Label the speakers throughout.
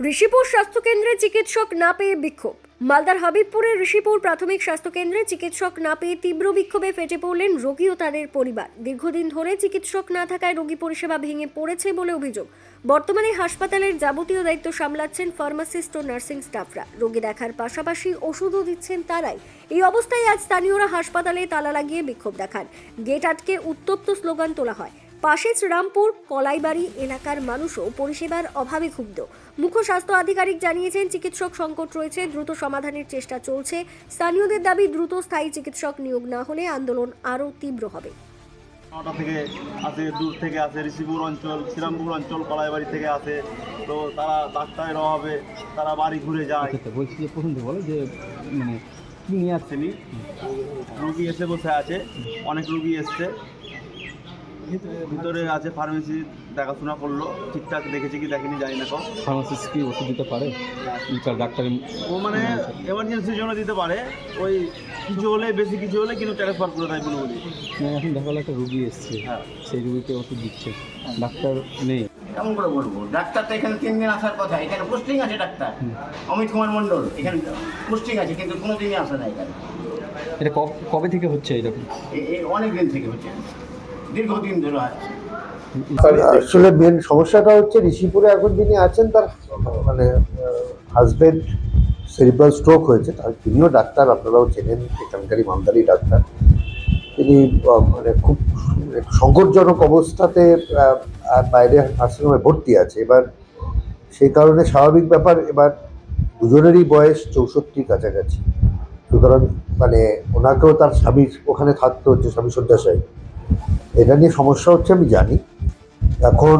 Speaker 1: ঋষিপুর স্বাস্থ্যকেন্দ্রে চিকিৎসক না পেয়ে বিক্ষোভ। মালদার হাবিবপুরের ঋষিপুর প্রাথমিক স্বাস্থ্যকেন্দ্রে চিকিৎসক না পেয়ে তীব্র বিক্ষোভে ফেটে পড়লেন রোগী ও তাদের পরিবার। দীর্ঘদিন ধরে চিকিৎসক না থাকায় রোগী পরিষেবা ভেঙে পড়েছে বলে অভিযোগ। বর্তমানে হাসপাতালের যাবতীয় দায়িত্ব সামলাচ্ছেন ফার্মাসিস্ট ও নার্সিং স্টাফরা। রোগী দেখার পাশাপাশি ওষুধও দিচ্ছেন তারাই। এই অবস্থায় আজ স্থানীয়রা হাসপাতালে তালা লাগিয়ে বিক্ষোভ দেখান। গেট আটকে উত্তপ্ত স্লোগান তোলা হয়। পাশে শ্রীরামপুর, কলাইবাড়ি এলাকার মানুষও পরিষেবার অভাবে ক্ষুব্ধ। মুখ্য স্বাস্থ্য আধিকারিক জানিয়েছেন চিকিৎসক সংকট রয়েছে দ্রুত সমাধানের চেষ্টা চলছে। স্থানীয়দের দাবি দ্রুত স্থায়ী চিকিৎসক নিয়োগ না হলে আন্দোলন আরও তীব্র হবে।
Speaker 2: নটা থেকে আসে দূর থেকে আসে ঋষিপুর অঞ্চল শ্রীরামপুর অঞ্চল কলাইবাড়ি থেকে আসে তো তারা ডাক্তারের অভাবে তারা বাড়ি ঘুরে যায়।
Speaker 3: আচ্ছা বলছি যে প্রথম বলো যে মানে কি নিয়ে আসছে
Speaker 2: আসেনি রুগী এসে বসে আছে অনেক রুগী এসছে। ভিতরে আছে ফার্মেসি দেখাশোনা করল ঠিকঠাক দেখেছে কি দেখেনি জানি না কম
Speaker 3: ফার্মাসিস্ট কি ওষুধ দিতে পারে? ডাক্তার
Speaker 2: ও মানে এমার্জেন্সির জন্য দিতে পারে ওই কিছু হলে বেশি কিছু হলে কিন্তু ট্রান্সফার করে দেয় বলে। বলি
Speaker 3: এখন দেখা গেলো একটা রুগী এসছে।
Speaker 2: হ্যাঁ।
Speaker 3: সেই রুগীকে ওষুধ দিচ্ছে। ডাক্তার নেই।
Speaker 4: কেমন করে বলব? ডাক্তার তো এখানে তিন দিন আসার কথা। এখানে পোস্টিং আছে ডাক্তার। অমিত কুমার মণ্ডল এখানে পোস্টিং আছে কিন্তু কোনো দিনই আসে না এখানে।
Speaker 3: এটা কবে থেকে হচ্ছে এরকম?
Speaker 4: অনেক দিন থেকে হচ্ছে। দীর্ঘদিন ধরে
Speaker 5: আসলে মেন সমস্যাটা হচ্ছে ঋষিপুরে এখন যিনি আছেন, তার মানে হাজবেন্ড সেরিব্রাল স্ট্রোক হয়েছে, তার তিনিও ডাক্তার, আপনারাও চেনেন, এখানকারই মালদারি ডাক্তার। তিনি মানে খুব সংকটজনক অবস্থাতে বাইরে নার্সিংহোমে ভর্তি আছে। এবার সেই কারণে স্বাভাবিক ব্যাপার, এবার দুজনেরই বয়স চৌষট্টির কাছাকাছি। সুতরাং মানে ওনাকেও তার স্বামীর ওখানে থাকতে হচ্ছে, স্বামী শয্যাশায়ী। এটা নিয়ে সমস্যা হচ্ছে, আমি জানি। এখন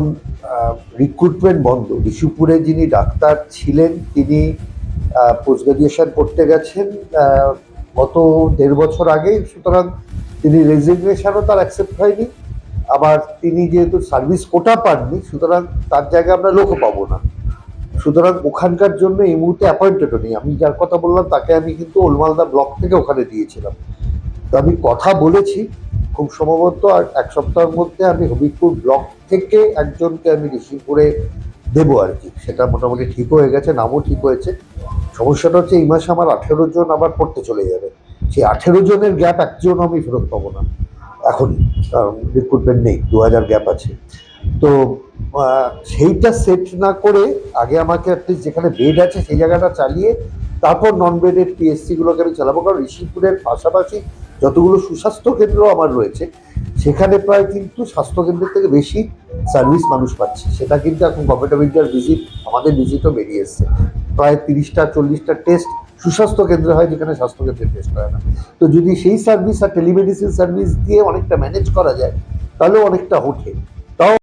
Speaker 5: রিক্রুটমেন্ট বন্ধ। ঋষিপুরে যিনি ডাক্তার ছিলেন, তিনি পোস্ট গ্রাজুয়েশন করতে গেছেন গত দেড় বছর আগেই সুতরাং তিনি রেজিগনেশনও তার অ্যাকসেপ্ট হয়নি। আবার তিনি যেহেতু সার্ভিস কোটা পাননি, সুতরাং তার জায়গায় আমরা লোকও পাবো না। সুতরাং ওখানকার জন্য এই মুহূর্তে অ্যাপয়েন্টেডও নেই। আমি যার কথা বললাম, তাকে আমি কিন্তু ওলমালদা ব্লক থেকে ওখানে দিয়েছিলাম। তো আমি কথা বলেছি খুব সম্ভবত আর এক সপ্তাহের মধ্যে আমি হবিবপুর ব্লক থেকে একজনকে আমি রিসিভ করে দেবো আর কি। সেটা মোটামুটি ঠিক হয়ে গেছে, নামও ঠিক হয়েছে। সমস্যাটা হচ্ছে, এই মাসে আমার আঠেরো জন আবার পড়তে চলে যাবে। সেই আঠেরো জনের গ্যাপ একজন আমি ফেরত পাবো না এখন কারণ রিক্রুটমেন্ট নেই দু হাজার গ্যাপ আছে। তো সেইটা সেট না করে আগে আমাকে অ্যাটলিস্ট যেখানে বেড আছে সেই জায়গাটা চালিয়ে, তারপর নন বেডেড পিএসসিগুলোকে আমি চালাবো। কারণ ঋষিপুরের পাশাপাশি যতগুলো সুস্বাস্থ্য কেন্দ্র আমার রয়েছে, সেখানে প্রায় কিন্তু স্বাস্থ্যকেন্দ্রের থেকে বেশি সার্ভিস মানুষ পাচ্ছে। সেটা কিন্তু এখন গভর্নমেন্ট অফ ইন্ডিয়ার ভিজিট আমাদের ভিজিটও বেরিয়ে এসছে। প্রায় তিরিশটা, চল্লিশটা টেস্ট সুস্বাস্থ্য কেন্দ্রে হয় যেখানে স্বাস্থ্যকেন্দ্রে টেস্ট হয় না। তো যদি সেই সার্ভিস আর টেলিমেডিসিন সার্ভিস দিয়ে অনেকটা ম্যানেজ করা যায়, তাহলেও অনেকটা ওঠে।